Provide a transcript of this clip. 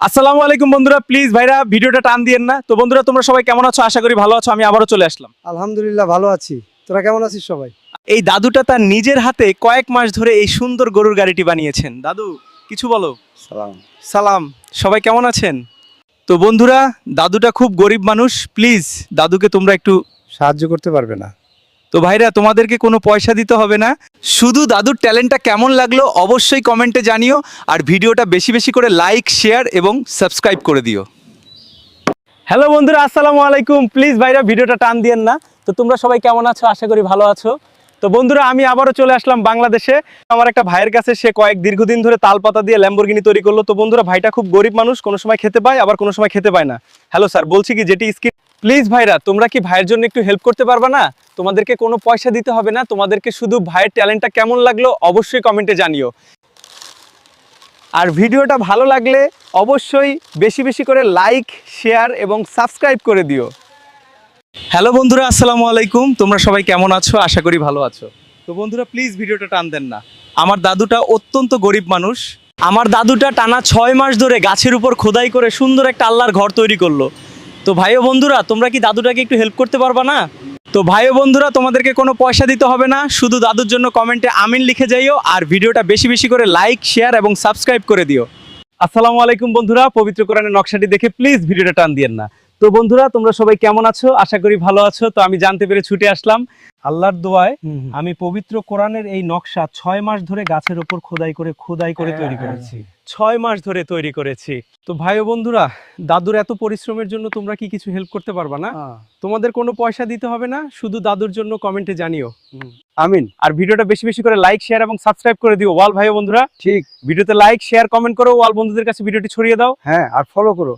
আসসালামু আলাইকুম বন্ধুরা প্লিজ ভাইরা ভিডিওটা টান দিয়েন না। তো বন্ধুরা তোমরা সবাই কেমন আছো? আশা করি ভালো আছো আমি আবারও চলে আসলাম। আলহামদুলিল্লাহ ভালো আছি। তোরা কেমন আছিস সবাই? এই দাদুটা তার নিজের হাতে কয়েক মাস ধরে এই সুন্দর গরুর গাড়িটি বানিয়েছেন। দাদু কিছু বলো? সালাম। সালাম। সবাই কেমন আছেন? তো বন্ধুরা দাদুটা খুব গরিব মানুষ। প্লিজ দাদুকে তোমরা একটু সাহায্য করতে পারবে না। তো ভাইরা, তোমাদেরকে কোনো পয়সা দিতে হবে না। শুধু দাদুর ট্যালেন্টটা কেমন লাগল অবশ্যই কমেন্টে জানিও, আর ভিডিওটা বেশি বেশি করে লাইক শেয়ার এবং সাবস্ক্রাইব করে দিও। হ্যালো বন্ধুরা, আসসালামু আলাইকুম। প্লিজ ভাইরা, ভিডিওটা টান দিয়েন না। তো তোমরা সবাই কেমন আছো? আশা করি ভালো আছো। তো বন্ধুরা, আমি আবারও চলে আসলাম বাংলাদেশে। আমার একটা ভাইয়ের কাছে, সে কয়েক দীর্ঘদিন ধরে তালপাতা দিয়ে ল্যাম্বরগিনি তৈরি করল। তো বন্ধুরা, ভাইটা খুব গরিব মানুষ, কোনো সময় খেতে পায়, আবার কোনো সময় খেতে পায় না। হ্যালো স্যার বলছি কি, যেটি স্কিন প্লিজ ভাইরা, তোমরা কি ভাইয়ের জন্য একটু হেল্প করতে পারবা না? তোমাদেরকে কোনো পয়সা দিতে হবে না, তোমাদেরকে শুধু ভাইয়ের ট্যালেন্টটা কেমন লাগল অবশ্যই কমেন্টে জানিও। আর ভিডিওটা ভালো লাগলে অবশ্যই বেশি বেশি করে লাইক শেয়ার এবং সাবস্ক্রাইব করে দিও। হ্যালো বন্ধুরা, আসসালামু আলাইকুম। তোমরা সবাই কেমন আছো? আশা করি ভালো আছো। তো বন্ধুরা প্লিজ ভিডিওটা টান দেন না। আমার দাদুটা অত্যন্ত গরিব মানুষ। আমার দাদুটা টানা ছয় মাস ধরে গাছের উপর খোদাই করে সুন্দর একটা আল্লাহর ঘর তৈরি করল। তো ভাই ও বন্ধুরা, তোমরা কি দাদুটাকে একটু হেল্প করতে পারবা না? তো ভাই ও বন্ধুরা, তোমাদেরকে কোনো পয়সা দিতে হবে না। শুধু দাদুর জন্য কমেন্টে আমিন লিখে যাইও আর ভিডিওটা বেশি বেশি করে লাইক শেয়ার এবং সাবস্ক্রাইব করে দিও। আসসালামু আলাইকুম বন্ধুরা, পবিত্র কোরআনের নকশাটি দেখে প্লিজ ভিডিওটা টান দিয়েন না। তো বন্ধুরা তোমরা সবাই কেমন আছো? আশা করি ভালো আছো। তো আমি জানতে পেরে ছুটে আসলাম। আল্লাহর দোয়ায় আমি পবিত্র কোরআনের এই নকশা ছয় মাস ধরে গাছের উপর খোদাই করে খোদাই করে তৈরি করেছি। ছয় মাস ধরে তৈরি করেছি। তো ভাই বন্ধুরা দাদুর এত পরিশ্রমের জন্য তোমরা কি কিছু হেল্প করতে পারবা না? তোমাদের কোনো পয়সা দিতে হবে না শুধু দাদুর জন্য কমেন্টে জানিও। আমিন। আর ভিডিওটা বেশি বেশি করে লাইক শেয়ার এবং সাবস্ক্রাইব করে দিও। ওয়াল ভাই বন্ধুরা ঠিক। ভিডিওতে লাইক শেয়ার কমেন্ট করো। ওয়াল বন্ধুদের কাছে ভিডিওটি ছড়িয়ে দাও। হ্যাঁ আর ফলো করো।